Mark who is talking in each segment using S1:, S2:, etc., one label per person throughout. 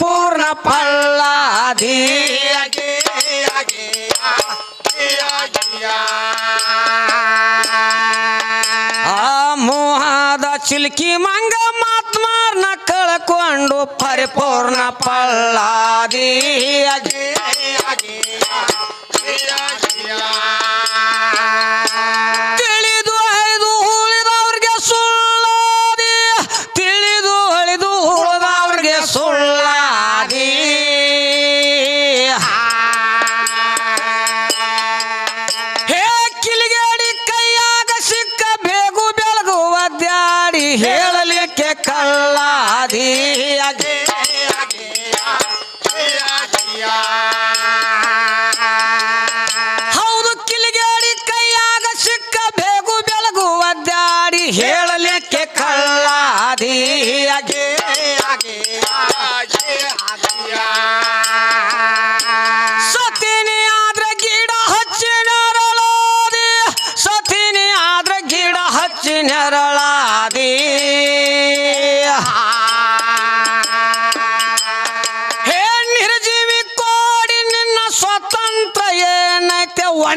S1: ಪರಿಪೂರ್ಣ ಪಳ್ಳಾದಿ ಆ ಮೋಹದ ಚಿಲ್ಕಿ ಮಂಗ ಮಾತ್ಮಾರ್ನ ಕಳ್ಕೊಂಡು ಪರಿಪೂರ್ಣ ತಿಳಿದು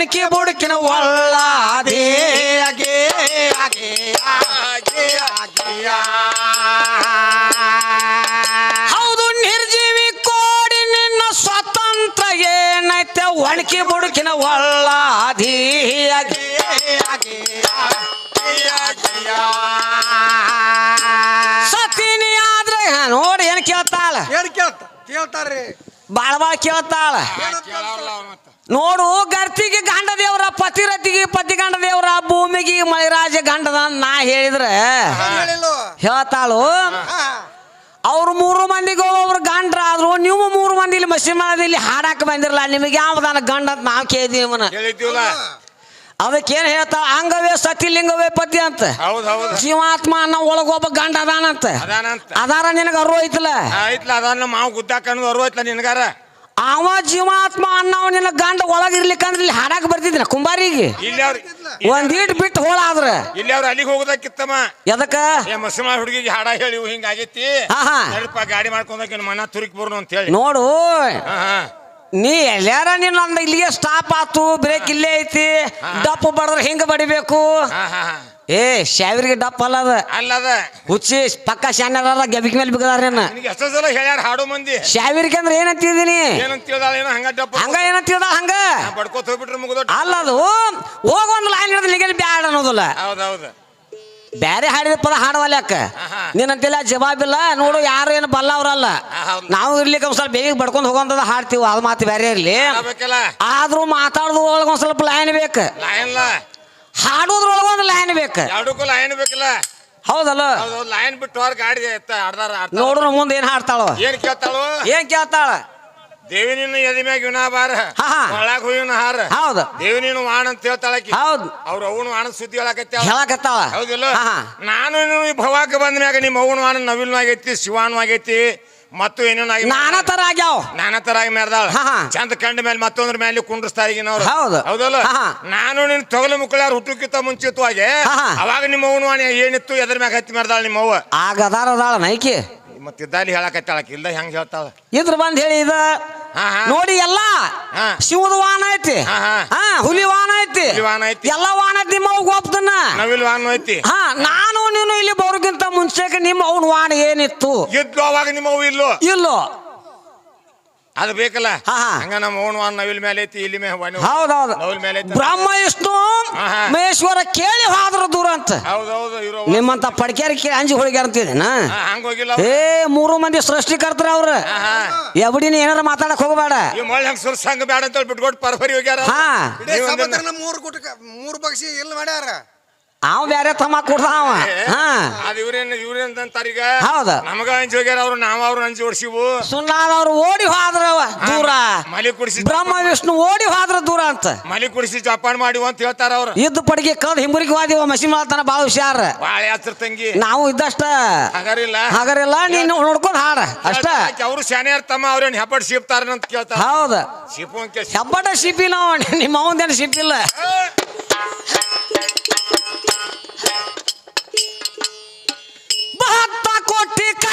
S1: ಒಣಕಿ ಬುಡಕಿನ ಒಳ್ಳಾದಿ ಹೌದು ನಿರ್ಜೀವಿ ಕೋಡಿ ನಿನ್ನ ಸ್ವತಂತ್ರ ಏನೈತೆ? ಒಣಕಿ ಬುಡಕಿನ ಅಗಿಯಾ ಸತೀನಿ ಆದ್ರೆ ನೋಡಿ ಏನ್ ಕೇಳ್ತಾಳ?
S2: ಏನ್ ಕೇಳ್ತ ಕೇಳ್ತಾರ್ರಿ.
S1: ಬಾಳ ಬಾಳ ಕೇಳ್ತಾಳ. ನೋಡು ಗರ್ತಿಗೆ ಗಂಡ ದೇವ್ರ ಪತಿರತಿಗೆ ಪತಿ ಗಂಡ ದೇವ್ರ ಭೂಮಿಗೆ ಮಳಿರಾಜ ಗಂಡದ ನಾ ಹೇಳಿದ್ರೆ ಹೇಳ್ತಾಳು. ಅವ್ರ ಮೂರು ಮಂದಿಗೆ ಅವ್ರ ಗಂಡ್ರ ಆದ್ರು ನೀವು ಮೂರು ಮಂದಿ ಇಲ್ಲಿ ಮಸಿಮಾಳದ ಇಲ್ಲಿ ಹಾಡಾಕ ಬಂದಿರಲ್ಲ ನಿಮಗೆ ಯಾವ್ದಾನ ಗಂಡ ಅಂತ ನಾವು ಕೇಳಿದೀವಿ ಇವನ ಅದಕ್ಕೇನ್ ಹೇಳ್ತಾವ ಅಂಗವೇ ಸತಿಲಿಂಗವೇ ಪತಿ ಅಂತ.
S3: ಹೌದ್ ಹೌದ್.
S1: ಜೀವಾತ್ಮ ಅನ್ನೋ ಒಳಗೊಬ್ಬ ಗಂಡ ಅದಾನಂತ. ಅದಾರ ನಿನಗ ಅರು ಐತಲ್ಲ?
S3: ಆಯ್ತಲ್ಲ ಅದನ್ನ ಮಾವು ಗುದ್ದಾಕ ಅನ್ನೋದು ನಿನಗಾರ ನಿನ್ಗಾರ.
S1: ಅವ ಜೀವಾತ್ಮ ಅನ್ನವ ನಿನ್ನ ಗಂಡ ಒಳಗಿರ್ಲಿಕ್ಕಂದ್ರೆ ಇಲ್ಲಿ ಹಾಡಾಕ ಬರ್ತಿದ್ರ ಕುಂಬಾರಿಗೆ.
S3: ಇಲ್ಲಿ ಅವ್ರ
S1: ಒಂದೀಟ್ ಬಿಟ್ಟು ಹೋಳಾದ್ರ
S3: ಇಲ್ಲಿ ಅವ್ರ ಅಲ್ಲಿಗೆ ಹೋಗೋದಕ್ಕಿತ್ತಮ್ಮ?
S1: ಎದಕ್ಕ?
S3: ಏ ಮುಸಲ್ಮಾನ್ ಹುಡುಗಿಗೆ ಹಾಡ ಹೇಳಿ ಇವ್ ಹಿಂಗ್ ಆಗೈತಿ.
S1: ಹಾ, ಹಾ.
S3: ನಡೀಪ ಗಾಡಿ ಮಾಡ್ಕೊಂಡೋಗಿ ಮನ ತುರುಕ್ ಬರ್ನು ಅಂತ ಹೇಳಿ.
S1: ನೋಡು.
S3: ಹಾ ಹಾ.
S1: ನೀ ಎಲ್ಲಾರ ನೀನ್ ಅಂದ ಇಲ್ಲಿಗೆ ಸ್ಟಾಪ್ ಆತು ಬ್ರೇಕ್ ಇಲ್ಲೇ ಐತಿ. ಡಪ್ಪು ಬಡದ್ರೆ ಹಿಂಗ ಬಡಿಬೇಕು.
S3: ಹಾ ಹಾ ಹಾ.
S1: ಏ ಶಾವಿರ್ಗೆ ಡಪ್ ಅಲ್ಲ ಅದ.
S3: ಅಲ್ಲದ
S1: ಹುಚ್ಚಿ ಪಕ್ಕ ಶಾನ್ಯರ ಗೆಬಿಕ್ ಮೇಲೆ ಬಿಗದಾರ
S3: ನಿನಗೆ ಎಷ್ಟೋ ಸಲ ಹೇಳ್ಯಾರ ಹಾಡು ಮಂದಿ.
S1: ಶಾವಿರಿಗೆ ಅಂದ್ರೆ ಏನಂತಿದ್ದೀನಿ
S3: ಏನಂತ ಹೇಳ್ದಾಳ ಏನೋ ಹಂಗ
S1: ಹಂಗ ಏನಂತಿದ ಹಂಗ?
S3: ಬಡ್ಕೋತ ಹೋಗ್ಬಿಟ್ರೆ ಮುಗಿದ
S1: ಅಲ್ಲ ಅದು ಹೋಗ ಒಂದು ಲೈನ್ ಹಿಡಿದು ನಿಗಲಿ ಬ್ಯಾಡ ಅನ್ನೋದಿಲ್ಲ.
S3: ಹೌದೌದು.
S1: ಬ್ಯಾರೆ ಹಾಡಿದ ಪದ ಹಾಡವಲ್ಯಾಕ. ನೀನಂತಿಲ್ಲ ಜವಾಬಿಲ್ಲ ನೋಡು ಯಾರು ಏನು ಬಲ್ಲ ಅವ್ರಲ್ಲ. ನಾವು ಇರ್ಲಿಕ್ಕೆ ಒಂದ್ ಸ್ವಲ್ಪ ಬೇಗ ಬಡ್ಕೊಂಡು ಹೋಗೋಂಥದ್ದು ಹಾಡ್ತೀವಿ ಅದು ಮಾತು ಬೇರೆ ಇರ್ಲಿ. ಆದ್ರೂ ಮಾತಾಡೋದು ಒಳಗೆ ಒಂದ್ ಸ್ವಲ್ಪ ಲೈನ್ ಬೇಕು. ಹಾಡೋದ್ರೊಳಗೆ ಒಂದು ಲೈನ್ ಬೇಕು.
S3: ಎರಡಕ್ಕೂ ಲೈನ್ ಬೇಕಲ್ಲ.
S1: ಹೌದಲ್ಲ?
S3: ಹೌದೌದು ಲೈನ್ ಬಿಟ್ಟು ಹೊರಗೆ ಗಾಡಿ ಆಡ್ದಾರ.
S1: ನೋಡ್ರು ಮುಂದೆ ಏನ್ ಹಾಡ್ತಾಳು?
S3: ಏನ್ ಕೇಳ್ತಾಳು?
S1: ಏನ್ ಕೇಳ್ತಾಳ?
S3: ದೇವಿ ನಿನ್ನ ಎದಿ ಮ್ಯಾಗ ವಿನಾ ಬಾರ
S1: ಹಾ, ಹಾ.
S3: ಒಳಗ್ ಹುಯಿನ ಹಾರ.
S1: ಹೌದು.
S3: ದೇವಿ ನೀನು ವಾಣ ಅಂತ ಹೇಳ್ತಾಳಕಿ
S1: ಹೌದು.
S3: ಅವ್ರ ಅವನು ವಾಣ ಸುದ್ದಿ ಹೇಳಕತ್ತ
S1: ಹೇಳಕತ್ತಾಳ.
S3: ಹೌದಿಲ್ಲ?
S1: ಹಾ, ಹಾ.
S3: ನಾನು ಈ ಭವಾಕ ಬಂದ ಮ್ಯಾಗ ನಿಮ್ಮ ಅವನು ವಾಣ ನವಿಲ್ನಾಗೈತಿ ಶಿವಾನು ಆಗೈತಿ ಮತ್ತು ಏನೇನು ಆಗಿ
S1: ನಾನಾ ತರ ಆಗ್ಯಾವ
S3: ನಾನಾ ತರ ಆಗಿ ಮೆರ್ದಾಳ
S1: ಹಾ, ಹಾ.
S3: ಚಂದ ಕಂಡ ಮೇಲೆ ಮತ್ತೊಂದ್ರ ಮೇಲೆ ಕುಂಡ್ರಸ್ತಾ ಈಗಿನವ್ರು
S1: ಹೌದು.
S3: ಹೌದಲ್ಲ
S1: ಹಾ, ಹಾ.
S3: ನಾನು ನಿನ್ ತೊಗಲು ಮುಕ್ಕಳ್ಯಾರ ಹುಟ್ಟುಕಿತ್ತ ಮುಂಚಿತವಾಗಿ
S1: ಹಾ, ಹಾ.
S3: ಅವಾಗ ನಿಮ್ಮ ವಾಣಿ ಏನಿತ್ತು ಎದ್ರ ಮ್ಯಾಗ ಹತ್ತಿ ಮೆರ್ದಾಳ ನಿಮ್ಮ ಅವ್ವ
S1: ಆಗದಾರ ಅದಾಳ ನೈಕಿ
S3: ಮತ್ತಿದ್ದಲ್ಲಿ ಹೇಳಕತ್ತಾಳ ಇಲ್ದ ಹೆಂಗ್ ಹೇಳ್ತಾಳ?
S1: ಇದ್ರ ಬಂದ್ ಹೇಳಿ ಇದ.
S3: ಹಾ, ಹಾ.
S1: ನೋಡಿ ಎಲ್ಲ.
S3: ಹಾ.
S1: ಶಿವದ ವಾಹನ ಐತಿ.
S3: ಹಾ, ಹಾ.
S1: ಹಾ ಹುಲಿ ವಾಹನ ಐತಿ.
S3: ಹುಲಿ ವಾಹನ ಐತಿ.
S1: ಎಲ್ಲ ವಾಹನ ಐತಿ ನಿಮ್ಮ ಒಪ್ತನ
S3: ನವಿಲ್ ಐತಿ.
S1: ಹಾ ನಾನು ನೀನು ಇಲ್ಲಿ ಬರೋಕ್ಕಿಂತ ಮುಂಚೆಗೆ ನಿಮ್ಮ ಅವ್ನ ವಾಹನ ಏನಿತ್ತು?
S3: ಇದ್ದು ಅವಾಗ ನಿಮ್ಮ ಅವು ಇಲ್ಲೋ?
S1: ಇಲ್ಲೋ.
S3: ಅದು ಬೇಕಲ್ಲ?
S1: ಹಾ, ಹಾ.
S3: ಹಂಗ ನಮ್ಮ ಓಣ್ ನವಿಲ್ ಮೇಲೆ ಐತಿ ಇಲ್ಲಿ
S1: ಹೌದೌದು.
S3: ನವಿಲ್ ಮೇಲೆ ಐತಿ
S1: ಬ್ರಹ್ಮ ವಿಷ್ಣು
S3: ಹಾ, ಹಾ.
S1: ಮಹೇಶ್ವರ ಕೇಳಿ ಹಾದ್ರ ದೂರ ಅಂತ.
S3: ಹೌದೌದು ಇರೋ
S1: ನಿಮ್ಮಂತ ಪಡಕೇರಿ ಕೇಳಿ ಅಂಜಿ ಹೋಳಿಗೆ ಅಂತಿದ್ದೀನ
S3: ಹಂಗ ಹೋಗಿಲ್ಲ
S1: ಏ ಮೂರು ಮಂದಿ ಸೃಷ್ಟಿಕರ್ತರ ಅವ್ರ. ಎಬಡಿನ ಏನಾರ ಮಾತಾಡಕ್ ಹೋಗಬೇಡ.
S3: ಈ ಮೊಳ್ಳೆ ಹಂಗ ಸುರ್ ಸಂಘ ಬೇಡ ಅಂತ ಬಿಟ್ಕೊಟ್ಟು ಪರಪರಿ ಹೋಗ್ಯಾರ.
S1: ಹಾ.
S2: ಮೂರ್ ಗುಟಕ ಮೂರು ಪಕ್ಷಿ ಎಲ್ಲಿ ಮಾಡ್ಯಾರ?
S1: ಅವ ಬೇರೆ ತಮ್ಮ ಕೊಡ್ತಾವ ಹಾ.
S3: ಅದ್ ಇವ್ರೇನ್ ಇವ್ರೇನ್ ಅಂತಾರೀಗ
S1: ಹೌದು.
S3: ನಮಗ ಅಂಜಿ ಹೋಗ್ಯಾರ ಅವ್ರು ನಾವ್ ಅವ್ರು ಓಡಿಸಿವು
S1: ಸುಳ್ಳಾದವ್ರು ಓಡಿ ಹೋದ್ರ ದೂರ.
S3: ಮಲಿ ಕುಡಿಸಿ
S1: ಬ್ರಹ್ಮ ವಿಷ್ಣು ಓಡಿ ಹೋದ್ರ ದೂರ ಅಂತ.
S3: ಮಲಿ ಕುಡಿಸಿ ಜಪಾನ್ ಮಾಡಿ ಅಂತ ಹೇಳ್ತಾರ ಅವ್ರು.
S1: ಇದ್ದ ಪಡಿಗೆ ಕದ್ ಹಿಂಬರಿಗೆ ಹೋದಿವ ಮಸಿ ಮಾಡ್ತಾನ ಬಾಳ ಹುಷಾರ.
S3: ಬಾಳೆ ತಂಗಿ.
S1: ನಾವು ಇದ್ದಷ್ಟ
S3: ಹಗರಿಲ್ಲ.
S1: ಹಗರಿಲ್ಲ ನೀನು ನೋಡ್ಕೊಂಡ್ ಹಾಡ. ಅಷ್ಟ.
S3: ಅವ್ರು ಶಾನೆ ತಮ್ಮ ಅವ್ರೇನ್ ಹೆಪಟ್ ಸಿಪ್ತಾರ ಅಂತ ಕೇಳ್ತಾರ.
S1: ಹೌದ.
S3: ಸಿಪ್ಪು
S1: ಹೆಬ್ಬಟ ಸಿಪ್ಪಿಲ್ಲ. ನಿಮ್ಮ ಅವಂದೇನು ಶಿಪಿಲ್ಲ. ಭಕ್ತ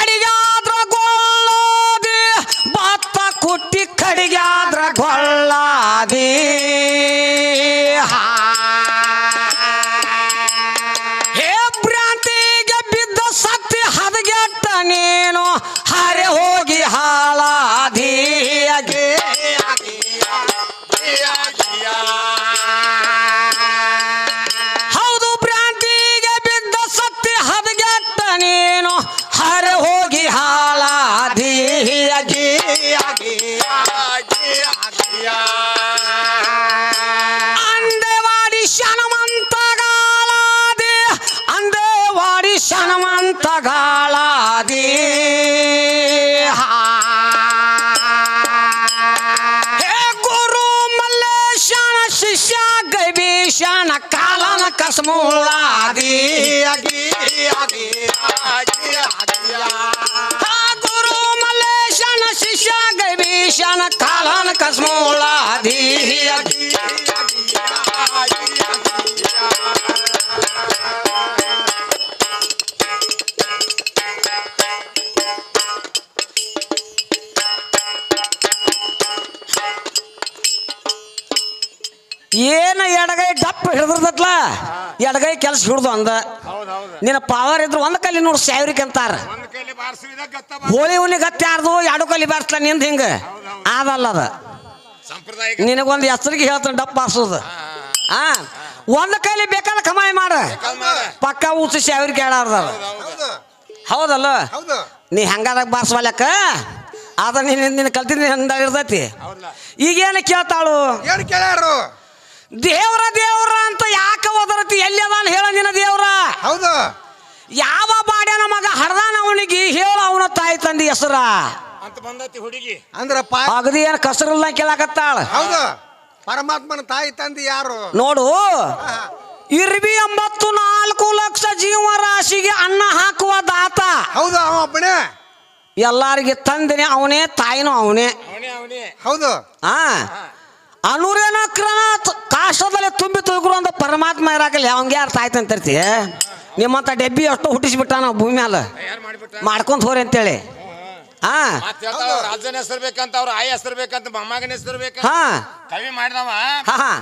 S1: ಕಾಲನ ಅಗಿ ಆ ಗುರು ಮಲ್ಲೇಶನ ಶಿಷ್ಯ ಗವಿಶನ ಎಡಗೈ ಎಡಗೈ ಕೆಲಸ ಹಿಡ್ದು ಅಂದ. ನಿನ್ನ ಪವರ್ ಇದ್ರು ಒಂದ್ ಕಲ್ಲಿ ನೋಡ್ ಸಾವಿರಕ್ಕೆ ಅಂತಾರ. ಹೋಳಿ ಹುಣ್ಣಿ ಗತ್ತೆ ಯಾರ್ದು ಎರಡು ಕಲ್ಲಿ ಬಾರಿಸ್ಲ ನಿಂದ ಹಿಂಗ. ಆದಲ್ಲ ಅದ. ನಿನಗೊಂದು ಹೆಸರಿಗೆ ಹೇಳ್ತಾನೆ ಡಪ್ ಬಾರ್ಸೋದು ಆ, ಒಂದ್ ಕೈಲಿ ಬೇಕಾದ ಕಮಾಯಿ ಮಾಡ. ಪಕ್ಕ ಊಸಿ ಸಾವಿರ ಕೇಳಾರ್ದ
S2: ಹೌದು
S1: ಹೌದಲ್ಲ?
S2: ಹೌದು
S1: ನೀ ಹೆಂಗಾದಾಗ ಬಾರ್ಸ್ವಲ್ಯಾಕ? ಅದ ನೀನು ನಿನ್ನ ಕಲ್ತಿದ್ದೀನಿ
S3: ಹಂಗಾಗಿರ್ತೈತಿ
S1: ಈಗೇನು ಕೇಳ್ತಾಳು?
S2: ಏನು ಕೇಳ್ಯಾರು
S1: ದೇವ್ರ ದೇವ್ರ ಅಂತ ಯಾಕೆ ಒದರತಿ? ಎಲ್ಲಿ ಅದಾನ ಹೇಳ ನಿನ್ನ ದೇವ್ರ?
S2: ಹೌದು.
S1: ಯಾವ ಬಾಡ್ಯಾನ ಮಗ ಹರ್ದಾನ ಅವನಿಗೆ ಹೇಳ ಅವನ ತಾಯಿ ತಂದಿ ಹೆಸರ.
S3: ಅಂತ ಬಂದತಿ ಹುಡುಗಿ.
S2: ಅಂದ್ರ ಪಾ
S1: ಅಗದಿ ಏನ್ ಕಸರಲ್ಲ ಕೇಳಾಕತ್ತಾಳ?
S2: ಹೌದು. ಪರಮಾತ್ಮನ ತಾಯಿ ತಂದಿ ಯಾರು?
S1: ನೋಡು. ಇರ್ಬಿ ಎಂಬತ್ತು ನಾಲ್ಕು ಲಕ್ಷ ಜೀವ ರಾಶಿಗೆ ಅನ್ನ ಹಾಕುವ ದಾತ.
S2: ಹೌದು ಅವ ಒಬ್ಬನೇ.
S1: ಎಲ್ಲಾರಿಗೆ ತಂದಿನಿ ಅವನೇ ತಾಯಿನೂ ಅವನೇ.
S3: ಅವನೇ ಅವನೇ.
S2: ಹೌದು.
S1: ಆ ಅನುರೇನ ಕ್ರನಾಥ್ ಕಾಷ್ಟದಲ್ಲಿ ತುಂಬಿ ತುಳುಕರು ಅಂತ ಪರಮಾತ್ಮ ಇರಾಕಲ್ಲ ಅವಂಗೆ ಅರ್ಥ ಆಯ್ತು ಅಂತಿರ್ತಿ ನಿಮ್ಮಂತ ಡೆಬ್ಬಿ ಅಷ್ಟು ಹುಟ್ಟಿಸ್ಬಿಟ್ಟ ನಾವು ಭೂಮಿ
S3: ಮ್ಯಾಲ.
S1: ಮಾಡ್ಕೊಂತ ಹೋರಿ ಅಂತೇಳಿ. ಹಾ.
S3: ರಾಜನ ಹೆಸರು ಬೇಕಂತ ಅವ್ರ ಆಯ ಹೆಸರು ಬೇಕಂತ ಮೊಮ್ಮಗನ ಹೆಸರು ಬೇಕಂತ.
S1: ಹಾ.
S3: ಕವಿ ಮಾಡಿದವ.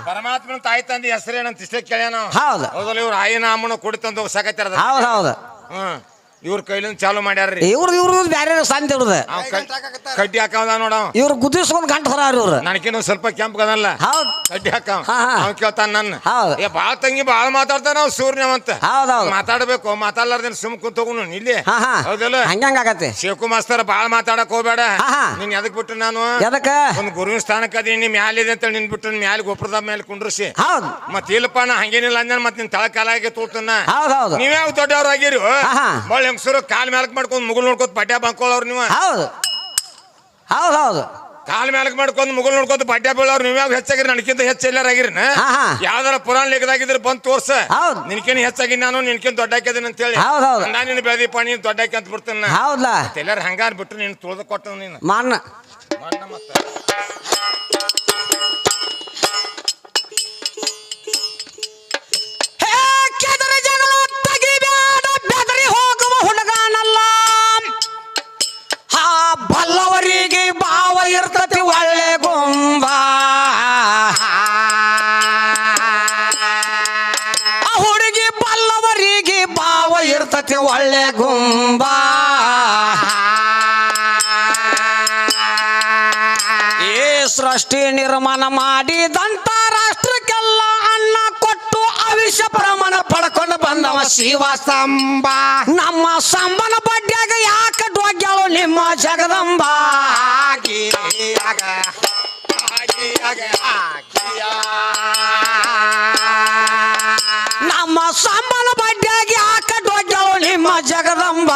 S3: ಪರಮಾತ್ಮನ ತಾಯಿ ತಂದೆ ಹೆಸರೇನಂತ ಇಷ್ಟೇ ಕೇಳ್ಯಾನ
S1: ಹೌದು.
S3: ಹೌದಲ್ಲ ಇವ್ರ ಆಯಿನ ಅಮ್ಮನ ಕೊಡಿ ತಂದು ಸಾಕತ್ತಾರ
S1: ಹೌದು ಹೌದು.
S3: ಹ್ಮ್. ಇವ್ರ ಕೈಲಿಂದ ಚಾಲು ಮಾಡ್ಯಾರ್ರಿ.
S1: ಇವ್ರದ್ದು ಇವ್ರದ್ದು ಬ್ಯಾರೆ ಶಾಂತಿ ಇವ್ರದ.
S3: ಅವ್ ಕಡ್-. ಕಡ್ಡಿ ಹಾಕ ನೋಡ
S1: ಇವ್ರು ಗುದ್ದಿಸ್ಕೊಂಡ್ ಗಂಟ ಹೊರ ಇವ್ರ.
S3: ನನಕಿನ ಸ್ವಲ್ಪ ಕೆಂಪ್ ಕದಲ್ಲ
S1: ಹೌದು.
S3: ಕಡ್ಡಿ ಹಾಕ
S1: ಹಾ, ಹಾ.
S3: ಅವ್ ಕೇಳ್ತಾನ ನನ್ನ
S1: ಹೌದು.
S3: ಏ ಬಾಳ ತಂಗಿ ಬಾಳ ಮಾತಾಡ್ತಾನ ಅವ್ ಸೂರ್ಯವಂತ
S1: ಹೌದು ಹೌದು.
S3: ಮಾತಾಡ್ಬೇಕು ಮಾತಾಡ್ಲಾರ್ದೇನ್ ಸುಮ್ ಕುಂತೋಗುನು ಇಲ್ಲಿ?
S1: ಹಾ ಹಾ.
S3: ಹೌದಲ್ಲ?
S1: ಹಂಗಂಗಾಗತ್ತೆ ಆಗತ್ತೆ.
S3: ಶೇಕು ಮಾಸ್ತರ್ ಬಾಳ ಮಾತಾಡಕ್ ಹೋಗ್ಬೇಡ.
S1: ಹಾ, ಹಾ.
S3: ನೀನ್ ಎದಕ್ ಬಿಟ್ಟು ನಾನು?
S1: ಎದಕ್ಕ?
S3: ಒಂದು ಗುರುವಿನ ಸ್ಥಾನಕ್ಕೆ ಅದೀನಿ ಮ್ಯಾಲಿದೆ ಅಂತ ನಿನ್ ಬಿಟ್ಟು ಮ್ಯಾಲ ಗೊಬ್ಬರದ ಮೇಲೆ ಕುಂಡ್ರಿಸಿ.
S1: ಹೌದು.
S3: ಮತ್ ಇಲ್ಲಪ್ಪ ನಾ ಹಂಗೇನಿಲ್ಲ ಅಂದ್ರೆ ಮತ್ ನಿನ್ ತಳ ಕಾಲಾಗೆ ತೋರ್ತನ
S1: ಹೌದು ಹೌದು.
S3: ನೀವ್ಯಾವ ದೊಡ್ಡವ್ರು ಆಗಿರಿ
S1: ಹಾ, ಹಾ.
S3: ಬಾಳ ಹೆಂಗಸರು ಕಾಲ್ ಮ್ಯಾಲಕ್ ಮಾಡ್ಕೊಂಡು ಮುಗುಲ್ ನೋಡ್ಕೊತ ಬಡ್ಡೆ ಬಂಕೋಳವ್ರು ನೀವು?
S1: ಹೌದು. ಹೌದು ಹೌದು.
S3: ಕಾಲ್ ಮ್ಯಾಲಕ್ ಮಾಡ್ಕೊಂಡು ಮುಗುಲ್ ನೋಡ್ಕೊತ ಬಡ್ಡೆ ನೀವು ನೀವ್ಯಾವ ಹೆಚ್ಚಾಗಿರಿ? ನನಗಿಂತ ಹೆಚ್ಚು ಎಲ್ಲಾರಾಗಿರಿ
S1: ಹಾ, ಹಾ.
S3: ಯಾವ್ದಾರ ಪುರಾಣ ಲೇಖದಾಗಿದ್ರೆ ಬಂದ್ ತೋರ್ಸ.
S1: ಹೌದು.
S3: ನಿನ್ಕೇನ್ ಹೆಚ್ಚಾಗಿ ನಾನು ನಿನ್ಕಿನ್ ದೊಡ್ಡ ಹಾಕಿದ್ದೀನಿ ಅಂತ ಹೇಳಿ
S1: ಹೌದು, ಹೌದು.
S3: ನಾನು ಬೆಳೆದಿಪ್ಪ ನೀನ್ ದೊಡ್ಡ ಹಾಕಿ ಅಂತ ಬಿಡ್ತೀನಿ
S1: ಹೌದಲ್ಲ
S3: ಎಲ್ಲಾರು ಹಂಗಾರ್ ಬಿಟ್ರು ನೀನು ತುಳ್ದು ಕೊಟ್ಟ ನೀನು.
S1: ಮಣ್ಣ.
S3: ಮಣ್ಣ ಮತ್ತೆ.
S1: ಬಲ್ಲವರಿಗೆ ಭಾವ ಇರ್ತತಿ ಒಳ್ಳೆ ಗುಂಬ. ಆ ಹುಡುಗಿ ಬಲ್ಲವರಿಗೆ ಭಾವ ಇರ್ತತಿ ಒಳ್ಳೆ ಗುಂಬ. ಏ ಸೃಷ್ಟಿ ನಿರ್ಮಾಣ ಮಾಡಿದಂತ ರಾಷ್ಟ್ರಕ್ಕೆಲ್ಲ ಅನ್ನ ಕೊಟ್ಟು ಅವಿಷ ಪ್ರಮಾಣ ಪಡ್ಕೊಂಡು ಬಂದವ ಶಿವ ಸಂಬ. ನಮ್ಮ ಸಂಬನ ಡೊಗ್ಯಾಳು ನಿಮ್ಮ ಜಗದಂಬ. ನಮ್ಮ ಸಂಬಳ ಬಡ್ಡಿಯಾಗಿ ಯಾಕೆ ಡೊಗ್ಯಾಳು ನಿಮ್ಮ ಜಗದಂಬ.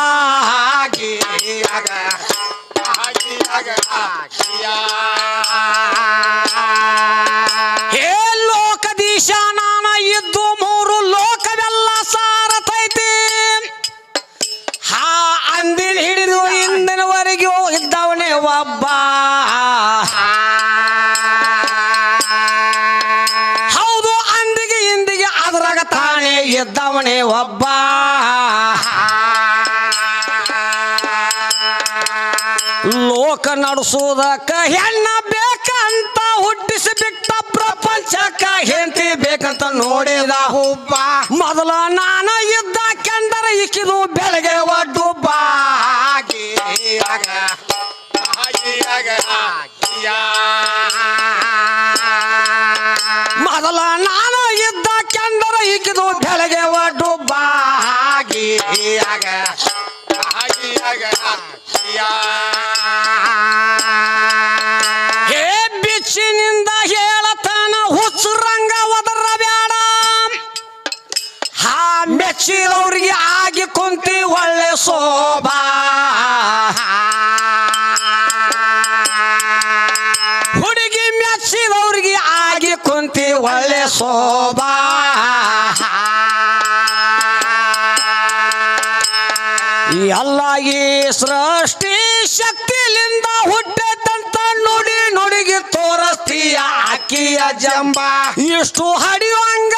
S1: ಹೇ ಲೋಕದೀಶ ನಾನ ಇದ್ದು ಒಬ್ಬ ಹೌದು, ಅಂದಿಗೆ ಇಂದಿಗೆ ಅದ್ರಾಗ ತಾನೇ ಇದ್ದವನೇ ಒಬ್ಬ. ಲೋಕ ನಡೆಸುವುದಕ್ಕ ಹೆಣ್ಣ ಬೇಕಂತ ಹುಟ್ಟಿಸಿಬಿಟ್ಟ ಪ್ರಪಂಚಕ್ಕ ಹೆಂಡತಿ ಬೇಕಂತ ನೋಡಿದ ಹುಬ್ಬ. ಮೊದಲ ನಾನು ಇದ್ದ ಕೆಂಡರ ಇಕ್ಕಿದು ಬೆಳಗ್ಗೆ ಮೊದಲ ನಾನು ಇದ್ದ ಕೆಂಡರ ಇಕ್ಕಿದು ಬೆಳಗ್ಗೆ ಒಡ್ಡುಬ್ಬ ಹೇ ಬಿಚ್ಚಿನಿಂದ ಹೇಳತನ ಹುಚ್ಚರಂಗ ಒದರ ಬೇಡ ಹಾ ಮೆಚ್ಚಿದವ್ರಿಗೆ ಆಗಿ ಕುಂತಿ ಒಳ್ಳೆ ಶೋಭಾ. ಒಳ್ಳೆ ಸೋಬಾ ಎಲ್ಲ ಈ ಸೃಷ್ಟಿ ಶಕ್ತಿಲಿಂದ ಹುಟ್ಟತಂತ ನೋಡಿ ನುಡಿಗೆ ತೋರಿಸ್ತೀಯ ಅಕ್ಕಿಯ ಜಂಬ. ಇಷ್ಟು ಹಡಿಯುವಂಗ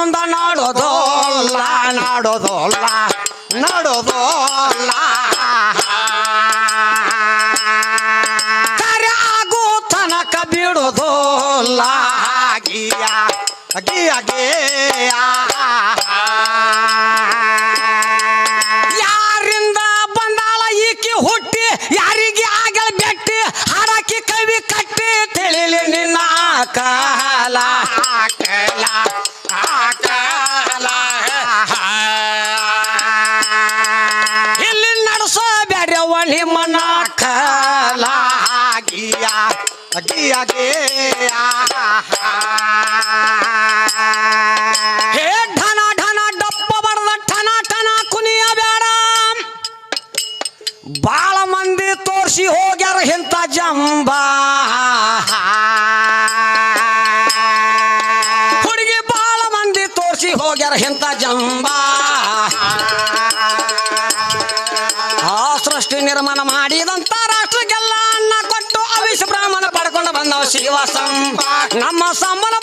S1: ಮುಂದ ನಾಡೋದೋಲ್ಲ ನಾಡೋದೋಲ್ಲ ನಾಡೋದೋಲ್ಲ ಕಾರ್ಯ ಆಗೋ ತನಕ ಬಿಡೋದೋಲ್ಲ,
S3: ಗಿಯ ಗಿಯ ಆಗಿಯ.
S1: ಯಾರಿಂದ ಬಂದಾಳ ಈಕಿ ಹುಟ್ಟಿ, ಯಾರಿಗೆ ಆಗಲ ಬೆಟ್ಟಿ, ಹಾಡಾಕಿ ಕವಿ ಕಟ್ಟಿ, ತಿಳಿಲಿ ನಿನ್ನ ಕಾಲ
S3: ಆಕಲ ಆಗಿಯ.
S1: ಹೇ ಢನ ಢನ ಡಪ್ಪ ಬಡದ ಠನ ಠನ ಕುನಿಯ ಬೇಡ ಬಾಳ ಮಂದಿ ತೋರ್ಸಿ ಹೋಗ್ಯಾರ ಇಂಥ ಜಂಬ. ಹುಡುಗಿ ಬಾಳ ಮಂದಿ ತೋರ್ಸಿ ಹೋಗ್ಯಾರ ಇಂಥ ಜಂಬ. ಶಿವ ನಮ್ಮ ಸಂಬಳ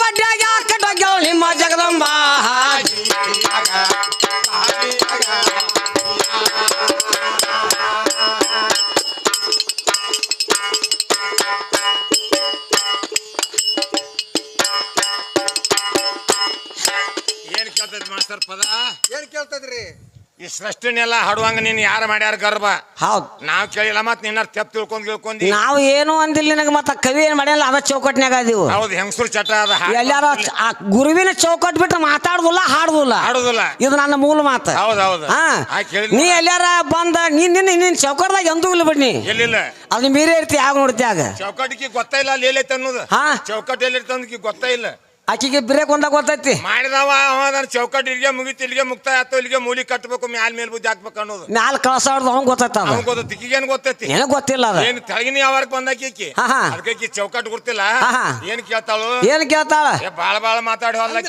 S3: ಸೃಷ್ಟಿನೆಲ್ಲ ಹಾಡುವಂಗ ನೀನ್ ಯಾರು ಮಾಡ್ಯಾರ ಗರ್ಭ
S1: ಹೌದು.
S3: ನಾವ್ ಕೇಳಿಲ್ಲ ಮತ್ ನಿನ್ನ ತೆಪ್ ತಿಳ್ಕೊಂಡ್ ತಿಳ್ಕೊಂಡಿ.
S1: ನಾವು ಏನು ಅಂದಿಲ್ಲ ನಿನಗೆ ಮತ್ತ ಕವಿ ಏನ್ ಮಾಡ್ಯಲ್ಲ ಅದ ಚೌಕಟ್ನ್ಯಾಗ ಅದೀವು
S3: ಹೌದು ಹೆಂಗಸರು ಚಟ ಅದ
S1: ಎಲ್ಲಾರ ಆ ಗುರುವಿನ ಚೌಕಟ್ ಬಿಟ್ಟು ಮಾತಾಡುದಿಲ್ಲ ಹಾಡುದಿಲ್ಲ.
S3: ಹಾಡುದಿಲ್ಲ.
S1: ಇದು ನನ್ನ ಮೂಲ ಮಾತು.
S3: ಹೌದ್ ಹೌದು.
S1: ಹಾ.
S3: ಆ ಕೇಳಿ
S1: ನೀ ಎಲ್ಲಾರ ಬಂದ ನೀನ್ ನಿನ್ನ ನಿನ್ನ ಚೌಕಟ್ದಾಗ ಎಂದೂ ಇಲ್ಲ ಬಿಡ್ನಿ
S3: ಎಲ್ಲಿಲ್ಲ
S1: ಅದು ಮೀರೇ ಇರ್ತಿ ಆಗ ನೋಡ್ತಿ ಆಗ.
S3: ಚೌಕಟ್ಟಿಗೆ ಗೊತ್ತಾ ಇಲ್ಲ ಅಲ್ಲಿ ಎಲ್ಲೈತೆ ಅನ್ನೋದು.
S1: ಹಾ.
S3: ಚೌಕಟ್ ಎಲ್ಲಿರ್ತ ಗೊತ್ತಿಲ್ಲ ಗೊತ್ತಾ ಇಲ್ಲ.
S1: ಆಕಿಗೆ ಬ್ರೇಕ್ ಒಂದಾಗ ಗೊತ್ತೈತಿ
S3: ಮಾಡಿದವ ಅವ ಅದನ್ನ ಚೌಕಟ್ ಇಲ್ಲಿಗೆ ಮುಗಿತು ಇಲ್ಲಿಗೆ ಮುಕ್ತಾಯ ಆಯ್ತು ಇಲ್ಲಿಗೆ ಮೂಲಿ ಕಟ್ಟಬೇಕು ಮ್ಯಾಲ್ ಮೇಲ್ ಬುದ್ಧಿ ಹಾಕ್ಬೇಕು ಅನ್ನೋದು.
S1: ಮ್ಯಾಲ ಕಳ್ಸಾಡ್ದು ಅವ್ನ್ ಗೊತ್ತೈತ ಅದ.
S3: ಅವ್ನ್ ಗೊತ್ತೈತಿ
S1: ನನಗ್ ಗೊತ್ತಿಲ್ಲ ಅದ.
S3: ಏನ್ ತೆಳಗಿನ ಯಾವಾರಕ್ ಬಂದಾಕಿ
S1: ಹಾ, ಹಾ.
S3: ಅದಕ್ಕೆ ಚೌಕಟ್ ಗುರ್ತಿಲ್ಲ
S1: ಹಾ, ಹಾ.
S3: ಏನ್ ಕೇಳ್ತಾಳು?
S1: ಏನ್ ಕೇಳ್ತಾಳ?
S3: ಏ ಬಾಳ ಬಾಳ ಮಾತಾಡಿ ಹೊಲ್ಲ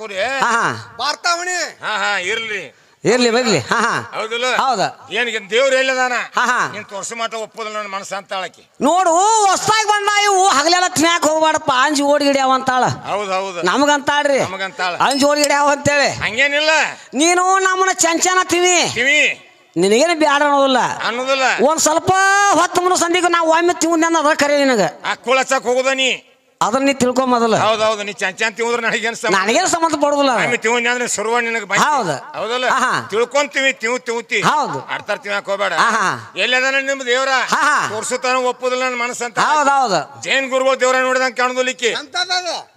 S3: ಕೂರಿ.
S1: ಹಾ ಹಾ.
S2: ಬಾರ್ತಾವಣಿ.
S3: ಹಾ ಹಾ ಇರ್ಲಿ.
S1: ಇರ್ಲಿ ಬರ್ಲಿ. ಹಾ ಹಾ.
S3: ಹೌದಿಲ್ಲ?
S1: ಹೌದ.
S3: ಏನ್ ದೇವ್ರ ಎಲ್ಲದಾನ?
S1: ಹಾ, ಹಾ.
S3: ನೀನ್ ತೋರ್ಸ ಮಾತಾ ಒಪ್ಪುದಿಲ್ಲ ನನ್ನ ಮನಸ್ಸು
S1: ನೋಡು ಹೊಸ್ದಾಗಿ ಬಂದ ಇವು ಹಗಲೆಲ್ಲ ತಿನ್ನಾಕ ಹೋಗ್ಬಾರ್ದಪ್ಪ ಅಂಜಿ ಓಡ್ಗಿಡ್ಯಾವ ಅಂತಾಳ.
S3: ಹೌದು ಹೌದು.
S1: ನಮಗಂತಾಳ್ರಿ.
S3: ನಮಗಂತಾಳ.
S1: ಅಂಜಿ ಓಡ್ಗಿಡ್ಯಾವ ಅಂತೇಳಿ.
S3: ಹಂಗೇನಿಲ್ಲ.
S1: ನೀನು ನಮ್ಮನ್ನ ಚಂಚನ ತಿವಿ ನಿನಗೇನು ಬ್ಯಾಡ ಅನ್ನೋದಿಲ್ಲ.
S3: ಅನ್ನೋದಿಲ್ಲ.
S1: ಒಂದ್ ಸ್ವಲ್ಪ ಹೊತ್ತು ಮುನ್ನ ಸಂದಿಗೆ ನಾವು ಒಮ್ಮೆ ತಿಂದ ಅದ ಕರೆ ನಿನಗ.
S3: ಕುಳಚಕ್ ಹೋಗುದ ನೀ?
S1: ಅದನ್ನ ನೀ ತಿಳ್ಕೊ ಮೊದಲ
S3: ಹೌದ್ ಹೌದು ನೀ ಚಂಚ ಅಂತ ತಿಂದ್ರ ನನಗೇನ್ ಸಂಬಂಧ
S1: ನನಗೇನು ಸಂಬಂಧ ಪಡುದಿಲ್ಲ ಅದು.
S3: ಆಮೇಲೆ ತಿವ್ ಅಂದ್ರೆ ಸುರುವ ನಿನಗೆ ಬೈತಿ.
S1: ಹೌದು.
S3: ಹೌದಲ್ಲ
S1: ಆಹಾ.
S3: ತಿಳ್ಕೊಂತೀವಿ ತಿವ್ ತಿವ್ತಿ
S1: ಹೌದು.
S3: ಆಡ್ತಾರ ತಿನ್ನಕ್ ಹೋಗ್ಬೇಡ
S1: ಆಹಾ.
S3: ಎಲ್ಲದಾನ ನಿಮ್ ದೇವ್ರ
S1: ಆಹಾ.
S3: ತೋರ್ಸುತ್ತಾನ ಒಪ್ಪುದಿಲ್ಲ ನನ್ನ ಮನಸ್ಸಂತ
S1: ಹೌದ್ ಹೌದು
S3: ಜೈನ್ ಗುರುಗಳು ದೇವ್ರ ನೋಡಿದಂಗ ಕಾಣುದಿಲ್ಲಿಕ್ಕೆ
S2: ಎಂತದ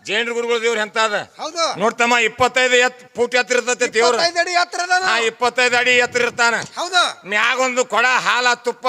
S3: ಜೈನ್ ಗುರುಗಳು ದೇವ್ರ ಎಂತಾದ
S2: ಹೌದು
S3: ನೋಡ್ತಮ್ಮ ಇಪ್ಪತ್ತೈದು ಎತ್ ಫೂಟ್ ಎತ್ತರ ಇರ್ತೈತೆ ದೇವ್ರ
S2: ಇಪ್ಪತ್ತೈದು ಅಡಿ ಎತ್ತರ ಅದಾನ.
S3: ಹಾ ಇಪ್ಪತ್ತೈದು ಅಡಿ ಎತ್ತರ ಇರ್ತಾನ
S2: ಹೌದು
S3: ಮ್ಯಾಗೊಂದು ಕೊಡ ಹಾಲ ತುಪ್ಪ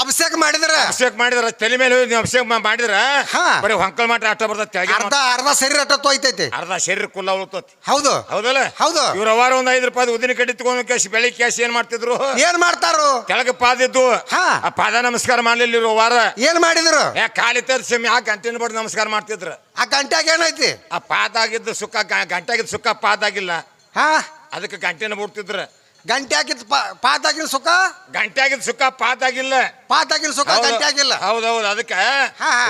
S2: ಅಭಿಷೇಕ ಮಾಡಿದ್ರ?
S3: ಅಭಿಷೇಕ ಮಾಡಿದ್ರ ತಲೆ ಮೇಲೆ ಹೋಗಿ ನೀವು ಅಭಿಷೇಕ ಮಾ- ಮಾಡಿದ್ರ
S2: ಹಾ.
S3: ಬರೀ ಹೊಂಕಲ್ ಮಾತ್ರ ಅಷ್ಟೇ ಬರ್ತೈತಿ ಕೆಳಗೆ
S2: ಅರ್ಧ ಅರ್ಧ ಶರೀರ ಅಟ್ಟ ತೋಯ್ತೈತಿ.
S3: ಅರ್ಧ ಶರೀರ ಕುಲ್ಲ ಉಳ್ತತಿ.
S2: ಹೌದು.
S3: ಹೌದಲ್ಲ?
S2: ಹೌದು.
S3: ಇವ್ರ ವಾರ ಒಂದ್ ಐದು ರೂಪಾಯಿ ಉದಿನ ಕಡ್ಡಿ ತಗೊಂಡ್ ಕ್ಯಾಶ್ ಬೆಳಿ ಕ್ಯಾಶ್ ಏನ್ ಮಾಡ್ತಿದ್ರು?
S2: ಏನ್ ಮಾಡ್ತಾರು?
S3: ಕೆಳಗೆ ಪಾದಿದ್ದು.
S2: ಹಾ.
S3: ಆ ಪಾದ ನಮಸ್ಕಾರ ಮಾಡ್ಲಿಲ್ಲ ಇವ್ರ ವಾರ
S2: ಏನ್ ಮಾಡಿದ್ರು?
S3: ಯಾ ಕಾಲಿ ತರ್ಸಿ ಆ ಗಂಟಿನ ಬಡ್ದು ನಮಸ್ಕಾರ ಮಾಡ್ತಿದ್ರು.
S2: ಆ ಗಂಟ್ಯಾಗ ಏನೈತಿ?
S3: ಆ ಪಾದಾಗಿದ್ದು ಸುಖ ಗಂಟಾಗಿದ್ದು ಸುಖ ಪಾದಾಗಿಲ್ಲ.
S2: ಹಾ.
S3: ಅದಕ್ಕೆ ಗಂಟೆನ ಬಿಡ್ತಿದ್ರು.
S2: ಗಂಟೆ ಹಾಕಿದ್ ಆಗಿಲ್ಲ ಸುಖ?
S3: ಗಂಟಾಗಿದ್ದು ಸುಖ ಪಾದಾಗಿಲ್ಲ.
S2: ಪಾತಾಗಿನ ಸುಖ
S3: ಹೌದು.
S2: ಗಂಟೆ ಆಗಿಲ್ಲ
S3: ಹೌದೌದು ಅದಕ್ಕೆ.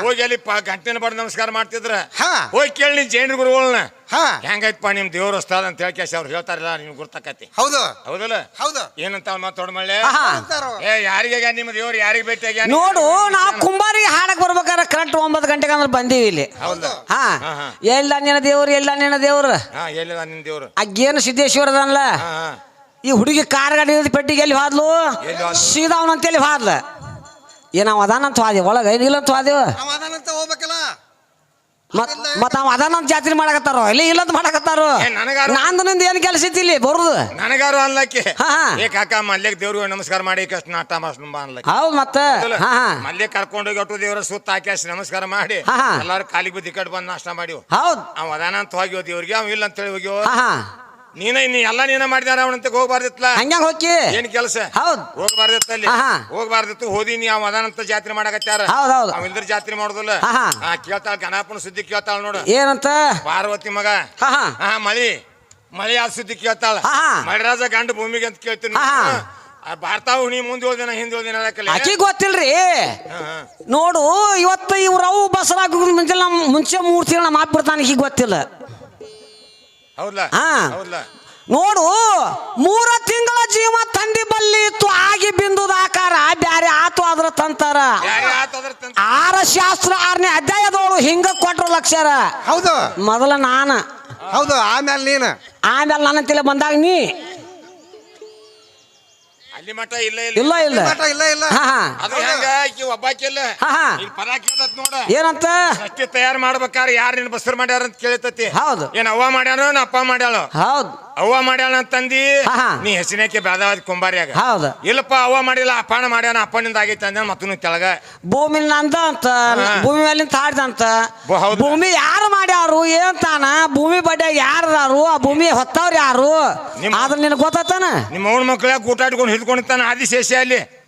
S3: ಹೋಗಿ ಅಲ್ಲಿ ಪಾ ಗಂಟೆನ ಬಡ ನಮಸ್ಕಾರ ಮಾಡ್ತಿದ್ರ.
S2: ಹಾ.
S3: ಹೋಗಿ ಕೇಳಿ ನೀನ್ ಜೈನ ಗುರುಗಳನ್ನ
S2: ಹಾ.
S3: ಹೆಂಗೈತಪ್ಪ ನಿಮ್ ದೇವ್ರ ಹೊಸ್ತಾದ ಅಂತ ಹೇಳಿ ಅವ್ರು ಹೇಳ್ತಾರಲ್ಲ ನಿಮ್ಗೆ ಗುರ್ತಕತಿ.
S2: ಹೌದು.
S3: ಹೌದಲ್ಲ?
S2: ಹೌದು.
S3: ಏನಂತ
S1: ಮಾತಾಡ್ಮಳ್ಳೆ.
S2: ಅಂತಾರು.
S3: ಏ ಯಾರಿಗೆ ನಿಮ್ಮ ದೇವ್ರು ಯಾರಿಗೆ ಭೇಟಿ ಆಗ್ಯಾನ?
S1: ನೋಡು ನಾವು ಕುಂಬಾರಿಗೆ ಹಾಡಕ್ ಬರ್ಬೇಕಾದ್ರೆ ಕರೆಕ್ಟ್ ಒಂಬತ್ತು ಗಂಟೆಗೆ ಅಂದ್ರೆ ಬಂದೀವಿ ಇಲ್ಲಿ.
S3: ಹೌದು.
S1: ಹಾ.
S3: ಹಾ, ಹಾ.
S1: ಎಲ್ಲ ನಿನ್ನ ದೇವ್ರು ಎಲ್ಲ ನಿನ್ನ ದೇವ್ರು?
S3: ಹಾ ನಿನ್ನ ನಿನ್ ದೇವ್ರು?
S1: ಅಗ್ಗೇನು ಸಿದ್ದೇಶ್ವರದಲ್ಲ
S3: ಹಾ ಹಾ.
S1: ಈ ಹುಡುಗಿ ಕಾರ್ ಗಾಡಿ ಪೆಟ್ಟಿಗೆ ಎಲ್ಲಿ ಹೋದ್ಲು?
S3: ಎಲ್ಲಿ ಹೋದ್ಲು?
S1: ಸೀದಾ ಏನ ಹೋದ್ಲ ಏನಾವ ಅದಾನಂತ ವಾದಿ ಒಳಗ ಏನಿಲ್ಲ ಅಂತ ಹೋದೆವು
S2: ಅವ ಅದಾನಂತ ಹೋಗ್ಬೇಕಲ್ಲ?
S1: ಮತ್ ಮತ್ತ ಅವ ಅದಾನಂತ ಜಾತ್ರೆ ಮಾಡಕತ್ತಾರ? ಇಲ್ಲಿ ಇಲ್ಲಂತ ಮಾಡಕತ್ತಾರೋ?
S3: ನಾನು ನನಗಾರು-
S1: ನಂದು ನಿಂದ ಏನ್ ಕೆಲಸ ಇಲ್ಲಿ ಬರುದು?
S3: ನನಗಾರು ಅನ್ಲಕ್ಕೆ. ಏ ಕಾಕ ಮಲ್ಯಕ್ ದೇವ್ರಿಗೆ ನಮಸ್ಕಾರ ಮಾಡಿ ಕಷ್ಟ ನಾಟ ಮಾಸ್ನುಂಬ ಅನ್ಲಕ್ಕೆ.
S1: ಹೌದ್ ಮತ್ತ.
S3: ಮಲ್ಯ ಕರ್ಕೊಂಡೋಗಿ ಒಟ್ಟು ದೇವ್ರ ಸುತ್ತ ಹಾಕಿ ಅಷ್ಟ್ ನಮಸ್ಕಾರ ಮಾಡಿ. ಎಲ್ಲಾರು ಕಾಲಿಗೆ ಬಿದ್ದು ಕಟ್ ಬಂದು ನಾಷ್ಟ ಮಾಡಿವ್.
S1: ಹೌದ್.
S3: ಅವ ಅದಾನಂತ ಅಂತ ಹೋಗಿ ದೇವ್ರಿಗೆ ಅವ್ ಇಲ್ಲ ಅಂತ ಹೇಳಿ ಹೋಗ್ಯೋ ನೀನ ನೀ ಎಲ್ಲ ನೀನ ಮಾಡಿದಾರ ಅವನಂತ ಹೋಗ್ಬಾರ್ದಿತ್ಲ?
S1: ಹಂಗ್ಯಾಂಗ ಹೋಗಿ
S3: ಏನ್ ಕೆಲಸ?
S1: ಹೌದು. ಹೋಗ್ಬಾರ್ದಿತ್ತಲ್ಲಿ.
S3: ಹೋಗ್ಬಾರ್ದಿತ್ತು ಹೋದಿ ನೀ ಅವ ಅದಾನಂತ ಜಾತ್ರೆ ಮಾಡಕತ್ತಾರ.
S1: ಹೌದ್ ಹೌದ್.
S3: ಅವ ಇಲ್ದ್ರ ಜಾತ್ರೆ ಮಾಡುದಿಲ್ಲ. ಕೇಳ್ತಾಳ ಗಣಪನ ಸುದ್ದಿ ಕೇಳ್ತಾಳ ನೋಡು.
S1: ಏನಂತ?
S3: ಪಾರ್ವತಿ ಮಗ.
S1: ಹಾ ಹಾ
S3: ಹಾ ಮಳಿ. ಮಳಿ ಆ ಸುದ್ದಿ ಕೇಳ್ತಾಳ.
S1: ಹಾ, ಹಾ.
S3: ಮಳಿರಾಜ ಗಂಡ ಭೂಮಿಗೆ ಅಂತ ಕೇಳ್ತೀನಿ.
S1: ಹಾ, ಹಾ.
S3: ಬರ್ತಾವ್ ನೀ ಮುಂದೆ ಹೋದಿನ ಹಿಂದೆ ಹೋದಿನ ಅದಕ್ಕಲ್ಲ
S1: ಆಕಿ ಗೊತ್ತಿಲ್ರಿ. ನೋಡು ಇವತ್ತು ಇವ್ರ ಅವು ಬಸರಾಗ ಮುಂಚೆ ನಮ್ಮ ಮುಂಚೆ ಮೂರು ತಿಂಗಳ ನಮ್ಮ ಬಿಡ್ತಾನೆ ಈಗ ಗೊತ್ತಿಲ್ಲ. ಹಾ. ನೋಡು ಮೂರ ತಿಂಗಳ ಜೀವ ತಂದಿ ಬಲ್ಲಿ ಇತ್ತು ಆಗಿ ಬಿಂದುದ ಆಕಾರ ಬ್ಯಾರೆ ಆತು ಆದ್ರ ತಂತಾರ. ಆರ ಶಾಸ್ತ್ರ ಆರನೇ ಅಧ್ಯಾಯದವಳು ಹಿಂಗ ಕೊಟ್ರು ಲಕ್ಷರ.
S2: ಹೌದು.
S1: ಮೊದಲ ನಾನ.
S2: ಹೌದು ಆಮೇಲೆ ನೀನು.
S1: ಆಮೇಲೆ ನನ್ನ ತಿಳಿ ಬಂದಾಗ ನೀ.
S3: ಅಲ್ಲಿ ಮಠ ಇಲ್ಲ
S1: ಇಲ್ಲ. ಇಲ್ಲ
S2: ಮಠ ಇಲ್ಲ ಇಲ್ಲ.
S1: ಹಾ ಹಾ.
S3: ಅದು ಹೆಂಗ ಆಕಿ ಒಬ್ಬಾಕಿ ಇಲ್ಲ?
S1: ಹಾ, ಹಾ.
S3: ಇಲ್ಲಿ ಪದ ಕೇಳ್ತತ್ ನೋಡ.
S1: ಏನಂತ?
S3: ಅಷ್ಟೇ ತಯಾರು ಮಾಡ್ಬೇಕಾದ್ರೆ ಯಾರು ನಿನ್ ಬಸರ್ ಮಾಡ್ಯಾರ ಅಂತ ಕೇಳ್ತತಿ.
S1: ಹೌದು.
S3: ಏನ್ ಅವ್ವ ಮಾಡ್ಯಾರ ನಾ ಅಪ್ಪ ಮಾಡ್ಯಾಳ?
S1: ಹೌದ್.
S3: ಅವ್ವ
S1: ಹಾ, ಹಾ.
S3: ನೀ ಹೆಸನೇಕೆ ಬೆಳದಾವ ಕುಂಬಾರಿಯಾಗ.
S1: ಹೌದು.
S3: ಇಲ್ಲಪ್ಪ ಅವ್ವ ಮಾಡಿಲ್ಲ ಅಪ್ಪನ ಮಾಡ್ಯಾನ ಅಪ್ಪನಿಂದ ಆಗೈತೆ ಅಂದ್ರೆ ಮತ್ತೂ ಕೆಳಗ.
S1: ಭೂಮಿ ನಂದ ಅಂತ
S3: ಹಾ.
S1: ಭೂಮಿ ಮೇಲಿಂದ
S3: ಬ- ಹೌದು.
S1: ಭೂಮಿ ಯಾರು ಮಾಡ್ಯಾರು ಏನ್ ತಾನ? ಭೂಮಿ ಬಡ್ಯಾಗ ಯಾರು ಆ ಭೂಮಿ ಹೊತ್ತವ್ರು ಯಾರು?
S3: ನಿಮ್ಮ-
S1: ಆದ್ರ ನಿನಗೆ ಗೊತ್ತಾನ
S3: ನಿಮ್ಮ ಅವ್ನ ಮಕ್ಕಳ ಕೂಟಾಡ್ಕೊಂಡು ಹಿಡ್ಕೊಂಡಿರ್ತಾನ ಆದಿಶೇಷ ಅಲ್ಲಿ.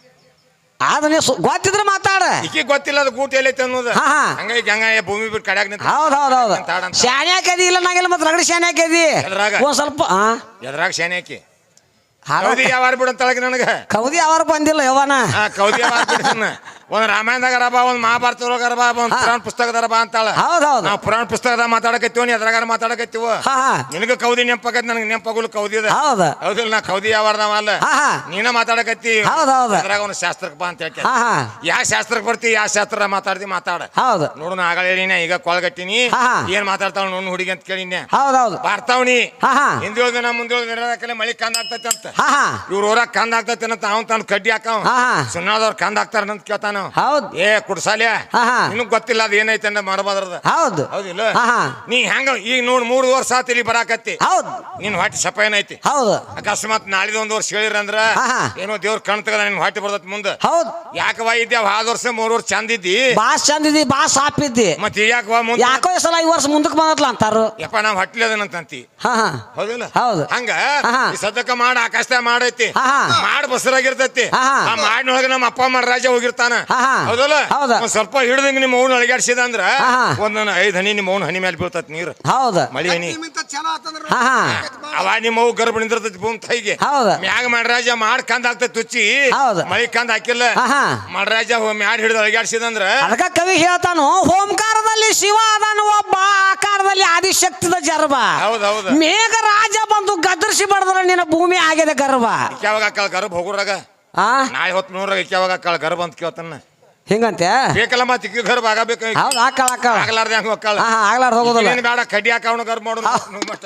S1: ಆದ್ರ ನೀ ಸು- ಗೊತ್ತಿದ್ರೆ ಮಾತಾಡ.
S3: ಈಕಿ ಗೊತ್ತಿಲ್ಲ ಅದು ಗೂಟ ಎಲ್ಲೈತೆ ಅನ್ನೋದು.
S1: ಹಾ, ಹಾ.
S3: ಹಂಗಾಗಿ ಹಂಗ ಭೂಮಿ ಬಿಟ್ಟು ಕಡ್ಯಾಗ ನಿಂತ
S1: ಹೌದ್ ಹೌದ್ ಹೌದು. ಹಾಕದಿ ಇಲ್ಲ ನಂಗಿಲ್ಲ ಮತ್ತೆ ರಗಡಿ ಶಾನ್ಯಾಕದಿ
S3: ಎದ್ರಾಗ?
S1: ಒಂದ್ ಸ್ವಲ್ಪ ಆ?
S3: ಎದ್ರಾಗ ಶೇನೆ
S1: ಹಾಗಾದ್ರೆ
S3: ಕೌದಿ ಯಾವಾರ ಬಿಡಂತಾಳಗೆ ನನಗ.
S1: ಕೌದಿ ಯಾವಾರ ಬಂದಿಲ್ಲ ಯವನ
S3: ಹಾ ಕೌದಿ ಯಾವಾರ ಒಂದ್ ರಾಮಾಯಣದಾಗ ಬಾ ಒಂದ್ ಮಹಾಭಾರತ ಬಾ ಒಂದ್ ಪುರಾಣ ಪುಸ್ತಕದಾರ ಬಾ ಅಂತಾಳ.
S1: ಹೌದ್ ಹೌದು.
S3: ನಾವು ಪುರಾಣ ಪುಸ್ತಕದಾಗ ಮಾತಾಡಕತ್ತೀವ ನೀ ಮಾತಾಡಕತ್ತೀವ?
S1: ಹಾ ಹಾ.
S3: ನಿನಗ ಕೌದಿ ನೆನಪಾಗತ್ತೆ ನನಗೆ ನೆನಪಾಗಲು ಕೌದಿ ಅದ.
S1: ಹೌದು.
S3: ಹೌದಿಲ್ಲ ನಾ ಕೌದಿ ಯಾವಾರ್ದವ ಅಲ್ಲ.
S1: ಹಾ ಹಾ.
S3: ನೀನ ಮಾತಾಡಕತ್ತಿ.
S1: ಹೌದ್ ಹೌದು.
S3: ಅದ್ರಾಗ ಒಂದು ಶಾಸ್ತ್ರಕ್ಕೆ ಬಾ ಅಂತ ಹೇಳ್ಕೆ
S1: ಹಾ ಹಾ.
S3: ಯಾವ ಶಾಸ್ತ್ರಕ್ಕೆ ಬರ್ತಿ ಯಾವ ಶಾಸ್ತ್ರ ಮಾತಾಡ್ತಿ ಮಾತಾಡ.
S1: ಹೌದು.
S3: ನೋಡು ನಾ ಆಗಲೇ ಹೇಳಿನ ಈಗ ಕೊಳಗಟ್ಟಿನಿ.
S1: ಹಾ, ಹಾ.
S3: ಏನ್ ಮಾತಾಡ್ತಾವ ನೋಡ್ ಹುಡುಗಿ ಅಂತ ಕೇಳಿನ
S1: ಹೌದ್ ಹೌದು.
S3: ಬರ್ತಾವ್ನಿ.
S1: ಹಾ ಹಾ.
S3: ದಿನ ದಿನ ಮಳಿ ಕಂದ ಆಗ್ತೈತೆ ಅಂತ.
S1: ಹಾ ಹಾ.
S3: ಇವ್ರ ಊರಾಗ ಕಂದ ಆಗ್ತೈತೆ ಅಂತ ಅವ್ನ್ ತಾನು ಕಡ್ಡಿ ಹಾಕವ್
S1: ಹಾ, ಹಾ.
S3: ಸುಣ್ಣದವ್ರ ಕಂದ ಹಾಕ್ತಾರ ಅಂತ ಕೇಳ್ತಾನ. ಅವ.
S1: ಹೌದ್.
S3: ಏ ಕುಡ್ಸಾಲ್ಯ?
S1: ಹಾ, ಹಾ.
S3: ನಿನಗ್ ಗೊತ್ತಿಲ್ಲ ಅದ ಏನೈತೆ ಅಂದ ಮಾಡಬಾರ್ದ
S1: ಹೌದು.
S3: ಹೌದಿಲ್ಲ?
S1: ಹಾ ಹಾ.
S3: ನೀ ಹೆಂಗ ಈಗ ನೋಡ್ ಮೂರ್ ವರ್ಷ ತಿಳಿ ಇಲ್ಲಿ ಬರಾಕತ್ತಿ.
S1: ಹೌದು.
S3: ನಿನ್ ಹೊಟ್ಟೆ ಸಪೇನೈತಿ
S1: ಹೌದು.
S3: ಅಕಸ್ಮಾತ್ ನಾಳಿದ ಒಂದ್ ವರ್ಷ ಹೇಳಿರಂದ್ರ
S1: ಹಾ, ಹಾ.
S3: ಏನೋ ದೇವ್ರ ಕಣ್ ತಗ ನಿನ್ ಹೊಟ್ಟೆ ಬರ್ತೈತಿ ಮುಂದ.
S1: ಹೌದ್.
S3: ಯಾಕವಾ ಇದ್ಯಾವ ಹಾದ ವರ್ಷ ಮೂರ್ ವರ್ಷ ಚಂದ ಇದ್ದಿ.
S1: ಬಾಸ್ ಚಂದ ಇದ್ದಿ ಬಾ ಸಾಪ್ ಇದ್ದಿ.
S3: ಮತ್ ಯಾಕವಾ ಮುಂದ.
S1: ಯಾಕೋ ಈ ಸಲ ಈ ವರ್ಷ ಮುಂದಕ್ಕೆ ಬಂದತ್ಲ ಅಂತಾರ?
S3: ಯಪ್ಪ ನಾವ್ ಹಟ್ಲಿ
S1: ಹಾ ಹಾ.
S3: ಹೌದಿಲ್ಲ?
S1: ಹೌದು.
S3: ಹಂಗ. ಈ ಸದ್ಯಕ್ಕ ಮಾಡ ಆಕಾಶದಾಗ ಮಾಡೈತಿ. ಮಾಡ್ ಬಸರಾಗಿರ್ತೈತಿ. ಆ ಮಾಡಿನೊಳಗ ನಮ್ಮ ಅಪ್ಪ ಅಮ್ಮ ರಾಜ ಹೋಗಿರ್ತಾನ.
S1: ಹಾ, ಹಾ.
S3: ಹೌದಲ್ಲ
S1: ಹೌದ.
S3: ಒಂದ್ ಸ್ವಲ್ಪ ಹಿಡ್ದಂಗ ನಿಮ್ಮ ಅವ್ನ ಅಳಗಾಡ್ಸಿದ ಅಂದ್ರ
S1: ಹಾ, ಹಾ.
S3: ಒಂದೊಂದ್ ಐದ್ ಹನಿ ನಿಮ್ಮ ಅವ್ನ ಹನಿ ಮೇಲೆ ಬೀಳ್ತತ್ ನೀರ್
S1: ಹೌದ
S3: ಮಳಿ ಹನಿ
S2: ನಿಮ್ಮಿಂದ ಚಲೋ ಆತಂದ್ರ
S1: ಹಾ, ಹಾ.
S3: ಅವ ನಿಮ್ಮ ಅವು ಗರ್ಭ ನಿಂದಿರ್ತೈತಿ ಭೂಮಿ ತೈಗೆ
S1: ಹೌದ.
S3: ಮ್ಯಾಗ ಮಾಡ್ರಾಜ ಮಾಡ್ ಕಂದ ಆಗ್ತೈತಿ ತುಚ್ಚಿ
S1: ಹೌದ.
S3: ಮಳಿ ಕಂದ್ ಹಾಕಿಲ್ಲ
S1: ಹಾ, ಹಾ.
S3: ಮಾಡ್ರಾಜ ಮ್ಯಾಡ್ ಹಿಡಿದು ಅಳಗಾಡ್ಸಿದಂದ್ರ
S1: ಅದಕ್ಕ ಕವಿ ಹೇಳ್ತಾನು ಹೋಂಕಾರದಲ್ಲಿ ಶಿವ ಅದನು ಒಬ್ಬ ಆಕಾರದಲ್ಲಿ ಆದಿಶಕ್ತಿದ ಜರ್ಬ
S3: ಹೌದ್ ಹೌದ್.
S1: ಮೇಘ ರಾಜ ಬಂದು ಗದರ್ಸಿ ಬಡದ್ರ ನಿನ್ನ ಭೂಮಿ ಆಗಿದೆ ಗರ್ಭ
S3: ಯಾವಾಗ ಗರ್ಭ ಹೋಗುರಾಗ
S1: ಆ?
S3: ನಾಳೆ ಹೊತ್ತು ನೂರಾಗ ಯಾವಾಗ ಹಾಕಳ ಗರ್ಭ ಅಂತ ಕೇಳ್ತಾನ
S1: ಹಿಂಗಂತೆ?
S3: ಬೇಕಲ್ಲ ಮತ್ತೆ ಇಕ್ಕಿ ಗರ್ಭ ಆಗಬೇಕು.
S1: ಹೌದು ಹಾಕಳ ಹಾಕಳ
S3: ಆಗಲಾರ್ದೆ ಹಂಗ ಹೋಗ್ಕಳ
S1: ಹಾ ಆಗ್ಲಾರ್ದ ಹೋಗೋದಿಲ್ಲ.
S3: ಬೇಡ ಕಡ್ಡಿ ಹಾಕವನು ಗರ್ಭ ಮಾಡೋದು ಮಟ್ಟ.